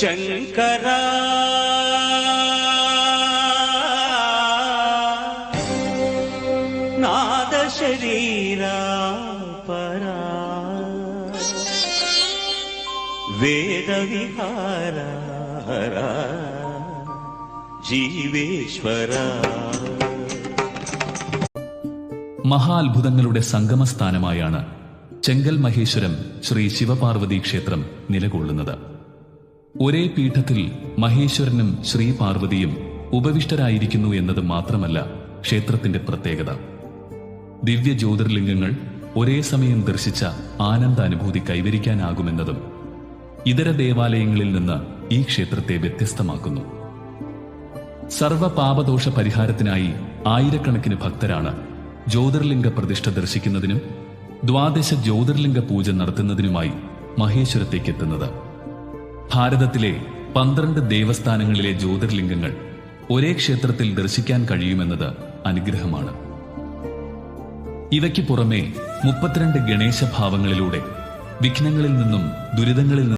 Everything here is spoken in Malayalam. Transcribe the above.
ശങ്കര. നാദശരീര പരാ. വേദവിഹാര ജീവേശ്വര. മഹാത്ഭുതങ്ങളുടെ സംഗമസ്ഥാനമായാണ് ചെങ്കൽ മഹേശ്വരം ശ്രീ ശിവപാർവതി ക്ഷേത്രം നിലകൊള്ളുന്നത്. ഒരേ പീഠത്തിൽ മഹേശ്വരനും ശ്രീപാർവതിയും ഉപവിഷ്ടരായിരിക്കുന്നു എന്നത് മാത്രമല്ല ക്ഷേത്രത്തിന്റെ പ്രത്യേകത. ദിവ്യ ജ്യോതിർലിംഗങ്ങൾ ഒരേ സമയം ദർശിച്ച ആനന്ദാനുഭൂതി കൈവരിക്കാനാകുമെന്നതും ഇതര ദേവാലയങ്ങളിൽ നിന്ന് ഈ ക്ഷേത്രത്തെ വ്യത്യസ്തമാക്കുന്നു. സർവപാപദോഷ പരിഹാരത്തിനായി ആയിരക്കണക്കിന് ഭക്തരാണ് ജ്യോതിർലിംഗ പ്രതിഷ്ഠ ദർശിക്കുന്നതിനും ദ്വാദശ ജ്യോതിർലിംഗ പൂജ നടത്തുന്നതിനുമായി മഹേശ്വരത്തേക്ക് എത്തുന്നത് ഭാരതത്തിലെ പന്ത്രണ്ട് ദേവസ്ഥാനങ്ങളിലെ ജ്യോതിർലിംഗങ്ങൾ ഒരേ ക്ഷേത്രത്തിൽ ദർശിക്കാൻ കഴിയുമെന്നത് അനുഗ്രഹമാണ്. ഇവയ്ക്ക് പുറമെ മുപ്പത്തിരണ്ട് ഗണേശഭാവങ്ങളിലൂടെ വിഘ്നങ്ങളിൽ നിന്നും ദുരിതങ്ങളിൽ നിന്നും